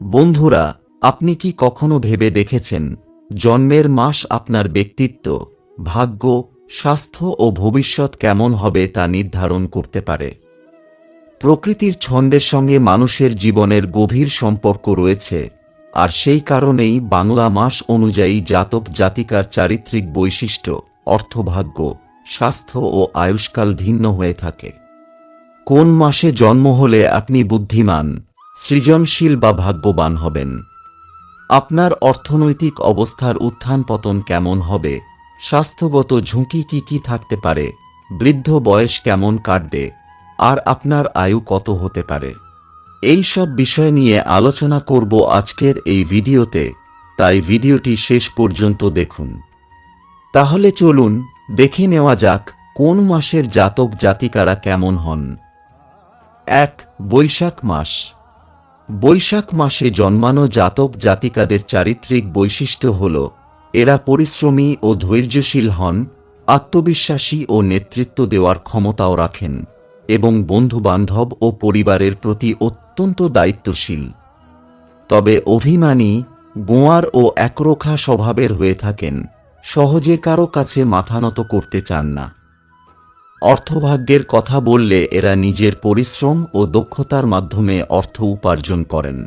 বন্ধুরা, আপনি কি কখনো ভেবে দেখেছেন, জন্মের মাস আপনার ব্যক্তিত্ব, ভাগ্য, স্বাস্থ্য ও ভবিষ্যৎ কেমন হবে তা নির্ধারণ করতে পারে? প্রকৃতির ছন্দের সঙ্গে মানুষের জীবনের গভীর সম্পর্ক রয়েছে, আর সেই কারণেই বাংলা মাস অনুযায়ী জাতক জাতিকার চারিত্রিক বৈশিষ্ট্য, অর্থভাগ্য, স্বাস্থ্য ও আয়ুষ্কাল ভিন্ন হয়ে থাকে। কোন মাসে জন্ম হলে আপনি বুদ্ধিমান সৃজনশীল বা ভাগ্যবান হবেন। আপনার অর্থনৈতিক অবস্থার উত্থান পতন কেমন হবে? স্বাস্থ্যগত ঝুঁকি কি কি থাকতে পারে? বৃদ্ধ বয়স কেমন কাটবে? আর আপনার আয়ু কত হতে পারে? এই সব বিষয় নিয়ে আলোচনা করব আজকের এই ভিডিওতে, তাই ভিডিওটি শেষ পর্যন্ত দেখুন। তাহলে চলুন, দেখে নেওয়া যাক কোন মাসের জাতক জাতিকারা কেমন হন। এক, বৈশাখ মাস। বৈশাখ মাসে জন্মানো জাতক জাতিকাদের চারিত্রিক বৈশিষ্ট্য হল, এরা পরিশ্রমী ও ধৈর্যশীল হন, আত্মবিশ্বাসী ও নেতৃত্ব দেওয়ার ক্ষমতাও রাখেন, এবং বন্ধুবান্ধব ও পরিবারের প্রতি অত্যন্ত দায়িত্বশীল। তবে অভিমানী, গোয়ার ও একরোখা স্বভাবের হয়ে থাকেন, সহজে কারও কাছে মাথা নত করতে চান না। অর্থভাগ্যের কথা বললে এরা নিজের পরিশ্রম ও দক্ষতার মাধ্যমে অর্থ উপার্জন করেন।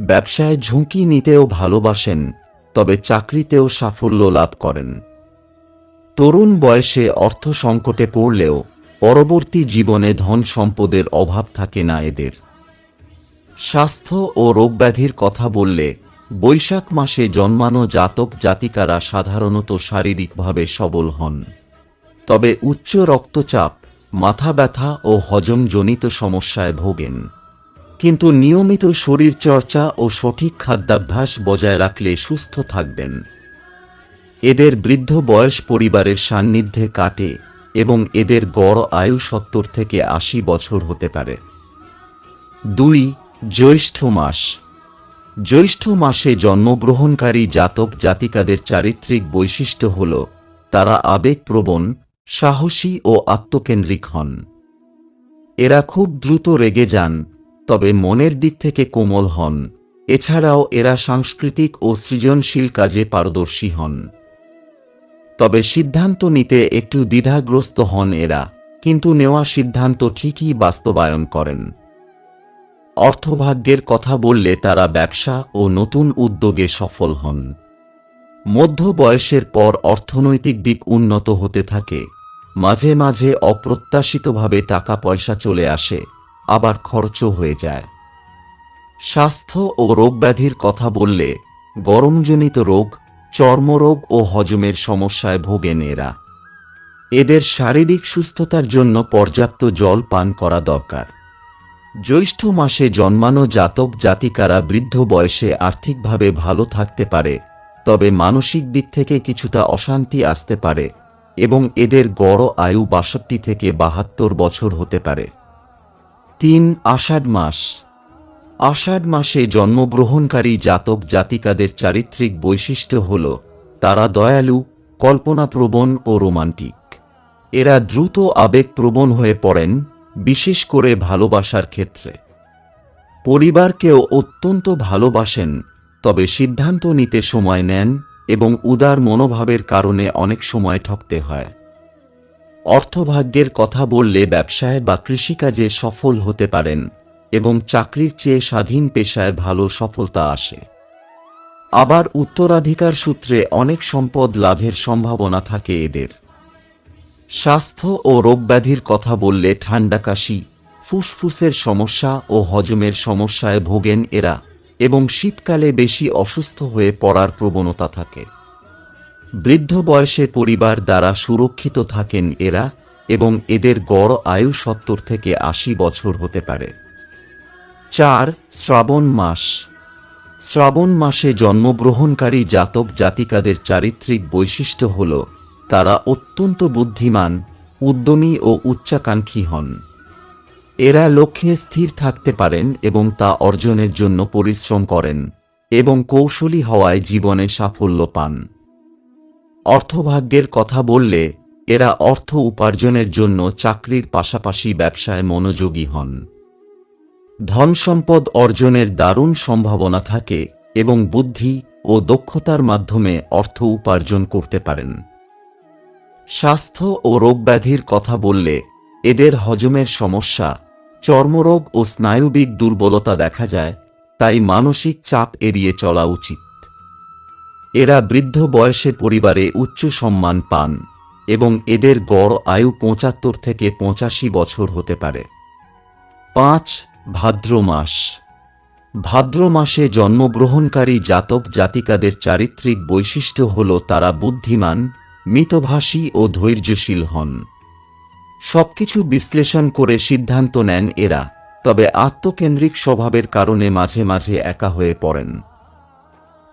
ব্যবসায় ঝুঁকি নিতেও ভালোবাসেন, তবে চাকরিতেও সাফল্য লাভ করেন। তরুণ বয়সে অর্থ সংকটে পড়লেও পরবর্তী জীবনে ধন সম্পদের অভাব থাকে না এদের। স্বাস্থ্য ও রোগব্যাধির কথা বললে বৈশাখ মাসে জন্মানো জাতক জাতিকারা সাধারণত শারীরিকভাবে সবল হন। তবে উচ্চ রক্তচাপ, মাথা ব্যথা ও হজমজনিত সমস্যায় ভোগেন। কিন্তু নিয়মিত শরীরচর্চা ও সঠিক খাদ্যাভ্যাস বজায় রাখলে সুস্থ থাকবেন। এদের বৃদ্ধ বয়স পরিবারের সান্নিধ্যে কাটে এবং এদের গড় আয়ু সত্তর থেকে আশি বছর হতে পারে। দুই, জ্যৈষ্ঠ মাস। জ্যৈষ্ঠ মাসে জন্মগ্রহণকারী জাতক জাতিকাদের চারিত্রিক বৈশিষ্ট্য হল, তারা আবেগপ্রবণ সাহসী ও আত্মকেন্দ্রিক হন। এরা খুব দ্রুত রেগে যান, তবে মনের দিক থেকে কোমল হন। এছাড়াও এরা সাংস্কৃতিক ও সৃজনশীল কাজে পারদর্শী হন। তবে সিদ্ধান্ত নিতে একটু দ্বিধাগ্রস্ত হন এরা, কিন্তু নেওয়া সিদ্ধান্ত ঠিকই বাস্তবায়ন করেন। অর্থভাগ্যের কথা বললে তারা ব্যবসা ও নতুন উদ্যোগে সফল হন। মধ্য বয়সের পর অর্থনৈতিক দিক উন্নত হতে থাকে। মাঝে মাঝে অপ্রত্যাশিতভাবে টাকা পয়সা চলে আসে, আবার খরচও হয়ে যায়। স্বাস্থ্য ও রোগব্যাধির কথা বললে গরমজনিত রোগ, চর্মরোগ ও হজমের সমস্যায় ভোগেন এরা। এদের শারীরিক সুস্থতার জন্য পর্যাপ্ত জল পান করা দরকার। জ্যৈষ্ঠ মাসে জন্মানো জাতক জাতিকারা বৃদ্ধ বয়সে আর্থিকভাবে ভালো থাকতে পারে। তবে মানসিক দিক থেকে কিছুটা অশান্তি আসতে পারে এবং এদের গড় আয়ু বাষট্টি থেকে বাহাত্তর বছর হতে পারে। তিন আষাঢ় মাস। আষাঢ় মাসে জন্মগ্রহণকারী জাতক জাতিকাদের চারিত্রিক বৈশিষ্ট্য হল তারা দয়ালু, কল্পনাপ্রবণ ও রোমান্টিক। এরা দ্রুত আবেগপ্রবণ হয়ে পড়েন, বিশেষ করে ভালোবাসার ক্ষেত্রে। পরিবারকেও অত্যন্ত ভালোবাসেন তবে সিদ্ধান্ত নিতে সময় নেন এবং উদার মনোভাবের কারণে অনেক সময় ঠকতে হয়। অর্থভাগ্যের কথা বললে ব্যবসায় বা কৃষিকাজে সফল হতে পারেন এবং চাকরির চেয়ে স্বাধীন পেশায় ভালো সফলতা আসে। আবার উত্তরাধিকার সূত্রে অনেক সম্পদ লাভের সম্ভাবনা থাকে এদের। স্বাস্থ্য ও রোগব্যাধির কথা বললে ঠান্ডা কাশি ফুসফুসের সমস্যা ও হজমের সমস্যায় ভোগেন এরা। এবং শীতকালে বেশি অসুস্থ হয়ে পড়ার প্রবণতা থাকে। বৃদ্ধ বয়সে পরিবার দ্বারা সুরক্ষিত থাকেন এরা এবং এদের গড় আয়ু সত্তর থেকে আশি বছর হতে পারে। চার, শ্রাবণ মাস। শ্রাবণ মাসে জন্মগ্রহণকারী জাতক জাতিকাদের চারিত্রিক বৈশিষ্ট্য হল, তারা অত্যন্ত বুদ্ধিমান, উদ্যমী ও উচ্চাকাঙ্ক্ষী হন। এরা লক্ষ্যে স্থির থাকতে পারেন এবং তা অর্জনের জন্য পরিশ্রম করেন এবং কৌশলী হওয়ায় জীবনে সাফল্য পান। অর্থভাগ্যের কথা বললে, এরা অর্থ উপার্জনের জন্য চাকরির পাশাপাশি ব্যবসায় মনোযোগী হন। ধন সম্পদ অর্জনের দারুণ সম্ভাবনা থাকে এবং বুদ্ধি ও দক্ষতার মাধ্যমে অর্থ উপার্জন করতে পারেন। স্বাস্থ্য ও রোগব্যাধির কথা বললে এদের হজমের সমস্যা, চর্মরোগ ও স্নায়ুবিক দুর্বলতা দেখা যায়, তাই মানসিক চাপ এড়িয়ে চলা উচিত। এরা বৃদ্ধ বয়সে পরিবারে উচ্চ সম্মান পান এবং এদের গড় আয়ু পঁচাত্তর থেকে পঁচাশি বছর হতে পারে। পাঁচ, ভাদ্র মাস। ভাদ্র মাসে জন্মগ্রহণকারী জাতক জাতিকাদের চারিত্রিক বৈশিষ্ট্য হল তারা বুদ্ধিমান, মিতভাষী ও ধৈর্যশীল হন। সবকিছু বিশ্লেষণ করে সিদ্ধান্ত নেন এরা, তবে আত্মকেন্দ্রিক স্বভাবের কারণে মাঝে মাঝে একা হয়ে পড়েন।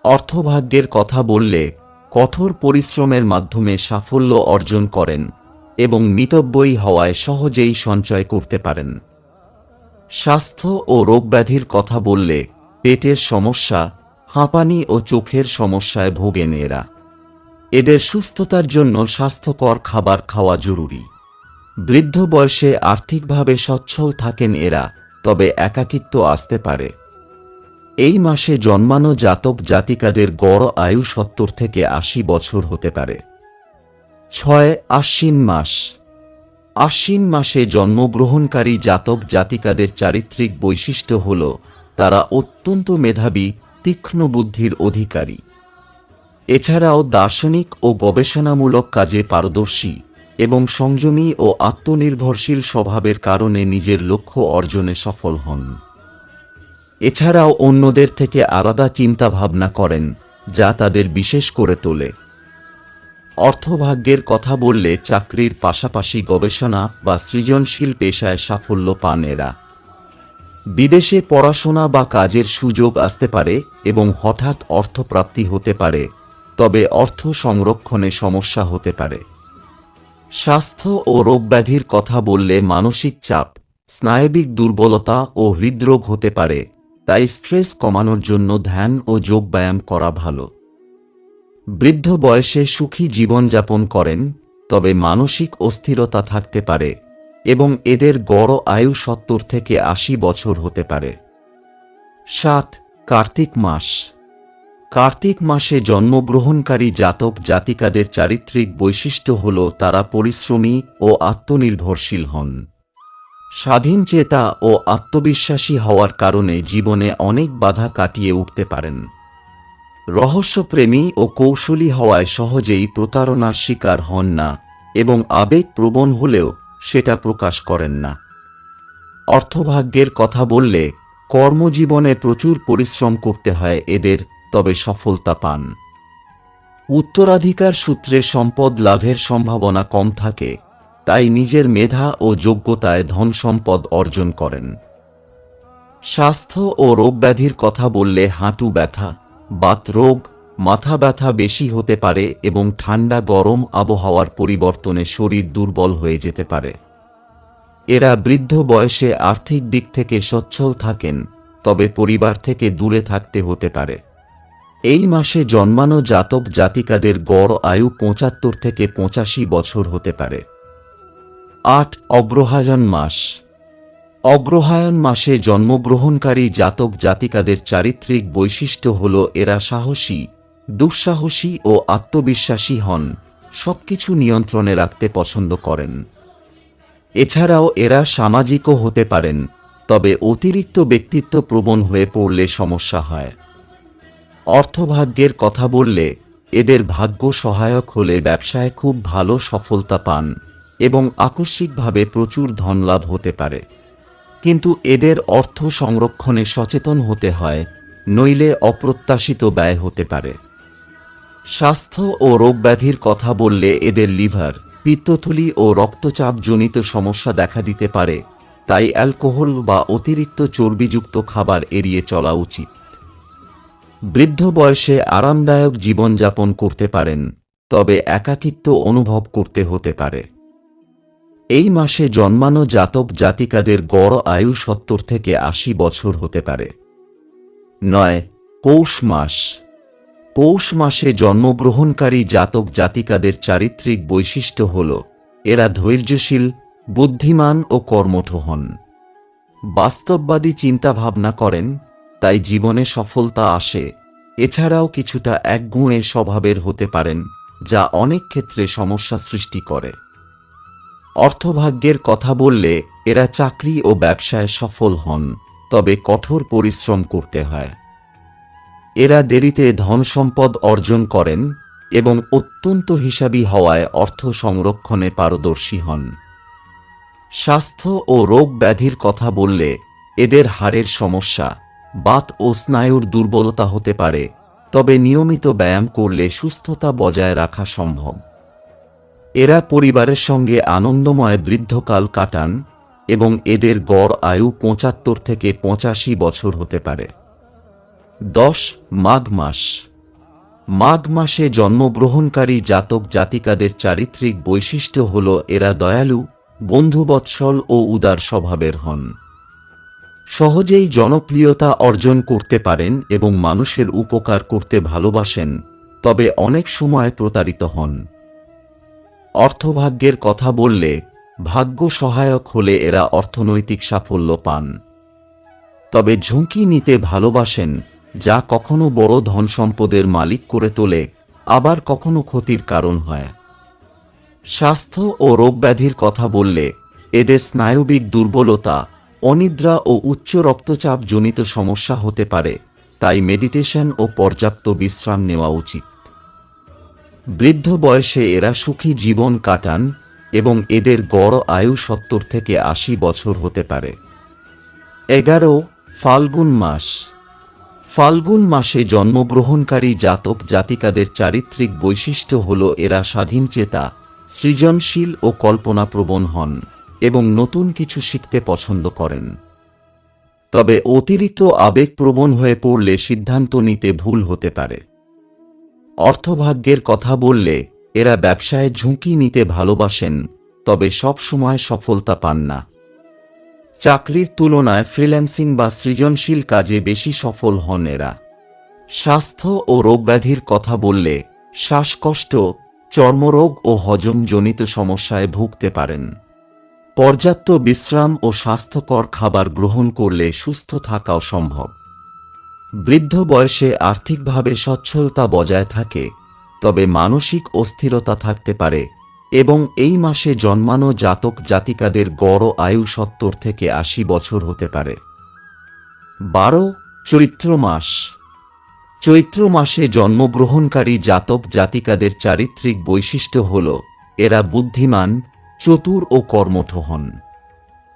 অর্থভাগ্যের কথা বললে কঠোর পরিশ্রমের মাধ্যমে সাফল্য অর্জন করেন এবং মিতব্যয়ী হওয়ায় সহজেই সঞ্চয় করতে পারেন। স্বাস্থ্য ও রোগব্যাধির কথা বললে পেটের সমস্যা, হাঁপানি ও চোখের সমস্যায় ভোগেন এরা। এদের সুস্থতার জন্য স্বাস্থ্যকর খাবার খাওয়া জরুরি। বৃদ্ধ বয়সে আর্থিকভাবে সচ্ছল থাকেন এরা, তবে একাকিত্ব আসতে পারে। এই মাসে জন্মানো জাতক জাতিকাদের গড় আয়ু সত্তর থেকে আশি বছর হতে পারে। ছয় আশ্বিন মাস। আশ্বিন মাসে জন্মগ্রহণকারী জাতক জাতিকাদের চারিত্রিক বৈশিষ্ট্য হল, তারা অত্যন্ত মেধাবী, তীক্ষ্ণ বুদ্ধির অধিকারী। এছাড়াও দার্শনিক ও গবেষণামূলক কাজে পারদর্শী। এবং সংযমী ও আত্মনির্ভরশীল স্বভাবের কারণে নিজের লক্ষ্য অর্জনে সফল হন। এছাড়াও অন্যদের থেকে আলাদা চিন্তা ভাবনা করেন, যা তাদের বিশেষ করে তোলে। অর্থভাগ্যের কথা বললে চাকরির পাশাপাশি গবেষণা বা সৃজনশীল পেশায় সাফল্য পান এরা। বিদেশে পড়াশোনা বা কাজের সুযোগ আসতে পারে এবং হঠাৎ অর্থপ্রাপ্তি হতে পারে, তবে অর্থ সংরক্ষণে সমস্যা হতে পারে। স্বাস্থ্য ও রোগব্যাধির কথা বললে মানসিক চাপ, স্নায়বিক দুর্বলতা ও হৃদরোগ হতে পারে, তাই স্ট্রেস কমানোর জন্য ধ্যান ও যোগব্যায়াম করা ভালো। বৃদ্ধ বয়সে সুখী জীবনযাপন করেন, তবে মানসিক অস্থিরতা থাকতে পারে এবং এদের গড় আয়ু সত্তর থেকে আশি বছর হতে পারে। সাত, কার্তিক মাস। কার্তিক মাসে জন্মগ্রহণকারী জাতক জাতিকাদের চারিত্রিক বৈশিষ্ট্য হল তারা পরিশ্রমী ও আত্মনির্ভরশীল হন। স্বাধীন চেতা ও আত্মবিশ্বাসী হওয়ার কারণে জীবনে অনেক বাধা কাটিয়ে উঠতে পারেন। রহস্যপ্রেমী ও কৌশলী হওয়ায় সহজেই প্রতারণার শিকার হন না এবং আবেগ প্রবণ হলেও সেটা প্রকাশ করেন না। অর্থভাগ্যের কথা বললে কর্মজীবনে প্রচুর পরিশ্রম করতে হয় এদের তবে সফলতা পান। উত্তরাধিকার সূত্রে সম্পদ লাভের সম্ভাবনা কম থাকে, তাই নিজের মেধা ও যোগ্যতায় ধন সম্পদ অর্জন করেন। স্বাস্থ্য ও রোগব্যাধির কথা বললে হাঁটু ব্যথা, বাত রোগ, মাথা ব্যথা বেশি হতে পারে এবং ঠান্ডা গরম আবহাওয়ার পরিবর্তনে শরীর দুর্বল হয়ে যেতে পারে। এরা বৃদ্ধ বয়সে আর্থিক দিক থেকে সচ্ছল থাকেন, তবে পরিবার থেকে দূরে থাকতে হতে পারে। এই মাসে জন্মানো জাতক জাতিকাদের গড় আয়ু পঁচাত্তর থেকে পঁচাশি বছর হতে পারে। আট অগ্রহায়ণ মাস। অগ্রহায়ণ মাসে জন্মগ্রহণকারী জাতক জাতিকাদের চারিত্রিক বৈশিষ্ট্য হল এরা সাহসী, দুঃসাহসী ও আত্মবিশ্বাসী হন, সবকিছু নিয়ন্ত্রণে রাখতে পছন্দ করেন। এছাড়াও এরা সামাজিকও হতে পারেন, তবে অতিরিক্ত ব্যক্তিত্ব প্রবণ হয়ে পড়লে সমস্যা হয়। অর্থভাগ্যের কথা বললে এদের ভাগ্য সহায়ক হলে ব্যবসায় খুব ভালো সফলতা পান এবং আকস্মিকভাবে প্রচুর ধনলাভ হতে পারে। কিন্তু এদের অর্থ সংরক্ষণে সচেতন হতে হয়, নইলে অপ্রত্যাশিত ব্যয় হতে পারে। স্বাস্থ্য ও রোগব্যাধির কথা বললে এদের লিভার, পিত্তথলি ও রক্তচাপজনিত সমস্যা দেখা দিতে পারে, তাই অ্যালকোহল বা অতিরিক্ত চর্বিযুক্ত খাবার এড়িয়ে চলা উচিত। বৃদ্ধ বয়সে আরামদায়ক জীবনযাপন করতে পারেন, তবে একাকিত্ব অনুভব করতে হতে পারে। এই মাসে জন্মানো জাতক জাতিকাদের গড় আয়ু সত্তর থেকে আশি বছর হতে পারে। নয়, পৌষ মাস। পৌষ মাসে জন্মগ্রহণকারী জাতক জাতিকাদের চারিত্রিক বৈশিষ্ট্য হল, এরা ধৈর্যশীল, বুদ্ধিমান ও কর্মঠ হন। বাস্তববাদী চিন্তাভাবনা করেন তাই জীবনে সফলতা আসে। এছাড়াও কিছুটা একগুঁয়ে স্বভাবের হতে পারেন, যা অনেক ক্ষেত্রে সমস্যা সৃষ্টি করে। অর্থভাগ্যের কথা বললে এরা চাকরি ও ব্যবসায় সফল হন, তবে কঠোর পরিশ্রম করতে হয়। এরা দেরিতে ধন সম্পদ অর্জন করেন এবং অত্যন্ত হিসাবী হওয়ায় অর্থ সংরক্ষণে পারদর্শী হন। স্বাস্থ্য ও রোগ ব্যাধির কথা বললে এদের হাড়ের সমস্যা বাত ও স্নায়ুর দুর্বলতা হতে পারে, তবে নিয়মিত ব্যায়াম করলে সুস্থতা বজায় রাখা সম্ভব। এরা পরিবারের সঙ্গে আনন্দময় বৃদ্ধকাল কাটান এবং এদের গড় আয়ু পঁচাত্তর থেকে পঁচাশি বছর হতে পারে। দশ মাঘ মাস। মাঘ মাসে জন্মগ্রহণকারী জাতক জাতিকাদের চারিত্রিক বৈশিষ্ট্য হল এরা দয়ালু, বন্ধুবৎসল ও উদার স্বভাবের হন। সহজেই জনপ্রিয়তা অর্জন করতে পারেন এবং মানুষের উপকার করতে ভালোবাসেন, তবে অনেক সময় প্রতারিত হন। অর্থভাগ্যের কথা বললে, ভাগ্য সহায়ক হলে এরা অর্থনৈতিক সাফল্য পান। তবে ঝুঁকি নিতে ভালোবাসেন, যা কখনো বড় ধন সম্পদের মালিক করে তোলে, আবার কখনো ক্ষতির কারণ হয়। স্বাস্থ্য ও রোগব্যাধির কথা বললে, এদের স্নায়বিক দুর্বলতা অনিদ্রা ও উচ্চ রক্তচাপ জনিত সমস্যা হতে পারে, তাই মেডিটেশন ও পর্যাপ্ত বিশ্রাম নেওয়া উচিত। বৃদ্ধ বয়সে এরা সুখী জীবন কাটান এবং এদের গড় আয়ু সত্তর থেকে আশি বছর হতে পারে। এগারো, ফাল্গুন মাস। ফাল্গুন মাসে জন্মগ্রহণকারী জাতক জাতিকাদের চারিত্রিক বৈশিষ্ট্য হল এরা স্বাধীনচেতা, সৃজনশীল ও কল্পনাপ্রবণ হন। এবং নতুন কিছু শিখতে পছন্দ করেন। তবে অতিরিক্ত আবেগপ্রবণ হয়ে পড়লে সিদ্ধান্ত নিতে ভুল হতে পারে। অর্থভাগ্যের কথা বললে এরা ব্যবসায় ঝুঁকি নিতে ভালোবাসেন, তবে সব সময় সফলতা পান না। চাকরির তুলনায় ফ্রিল্যান্সিং বা সৃজনশীল কাজে বেশি সফল হন এরা। স্বাস্থ্য ও রোগব্যাধির কথা বললে শ্বাসকষ্ট, চর্মরোগ ও হজমজনিত সমস্যায় ভুগতে পারেন। পর্যাপ্ত বিশ্রাম ও স্বাস্থ্যকর খাবার গ্রহণ করলে সুস্থ থাকাও সম্ভব। বৃদ্ধ বয়সে আর্থিকভাবে সচ্ছলতা বজায় থাকে, তবে মানসিক অস্থিরতা থাকতে পারে এবং এই মাসে জন্মানো জাতক জাতিকাদের গড় আয়ু সত্তর থেকে আশি বছর হতে পারে। বারো, চৈত্র মাস। চৈত্র মাসে জন্মগ্রহণকারী জাতক জাতিকাদের চারিত্রিক বৈশিষ্ট্য হল, এরা বুদ্ধিমান চতুর ও কর্মঠ হন।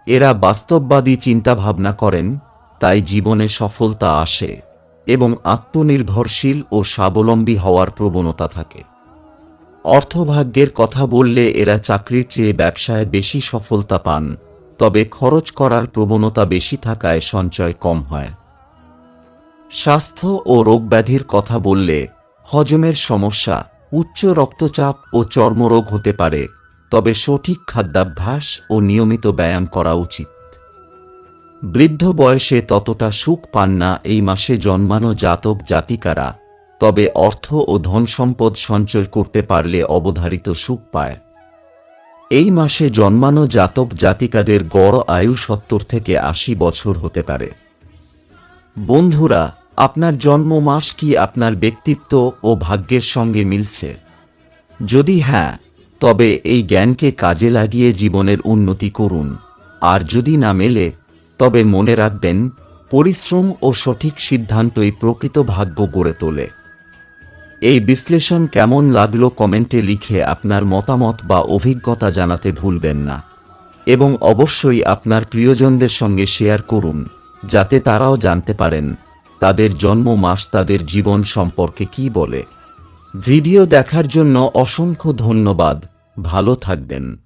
এরা বাস্তববাদী চিন্তাভাবনা করেন, তাই জীবনে সফলতা আসে এবং আত্মনির্ভরশীল ও স্বাবলম্বী হওয়ার প্রবণতা থাকে। অর্থভাগ্যের কথা বললে এরা চাকরির চেয়ে ব্যবসায় বেশি সফলতা পান, তবে খরচ করার প্রবণতা বেশি থাকায় সঞ্চয় কম হয়। স্বাস্থ্য ও রোগব্যাধির কথা বললে হজমের সমস্যা, উচ্চ রক্তচাপ ও চর্মরোগ হতে পারে। তবে সঠিক খাদ্যাভ্যাস ও নিয়মিত ব্যায়াম করা উচিত। বৃদ্ধ বয়সে ততটা সুখ পান না এই মাসে জন্মানো জাতক জাতিকারা, তবে অর্থ ও ধন সম্পদ সঞ্চয় করতে পারলে অবধারিত সুখ পায়। এই মাসে জন্মানো জাতক জাতিকাদের গড় আয়ু সত্তর থেকে আশি বছর হতে পারে। বন্ধুরা, আপনার জন্ম মাস কি আপনার ব্যক্তিত্ব ও ভাগ্যের সঙ্গে মিলছে? যদি হ্যাঁ তবে এই জ্ঞানকে কাজে লাগিয়ে জীবনের উন্নতি করুন। আর যদি না মেলে, তবে মনে রাখবেন, পরিশ্রম ও সঠিক সিদ্ধান্তই প্রকৃত ভাগ্য গড়ে তোলে। এই বিশ্লেষণ কেমন লাগল কমেন্টে লিখে আপনার মতামত বা অভিজ্ঞতা জানাতে ভুলবেন না। এবং অবশ্যই আপনার প্রিয়জনদের সঙ্গে শেয়ার করুন, যাতে তারাও জানতে পারেন, তাদের জন্ম মাস তাদের জীবন সম্পর্কে কি বলে। ভিডিও দেখার জন্য অসংখ্য ধন্যবাদ। ভালো থাকবেন।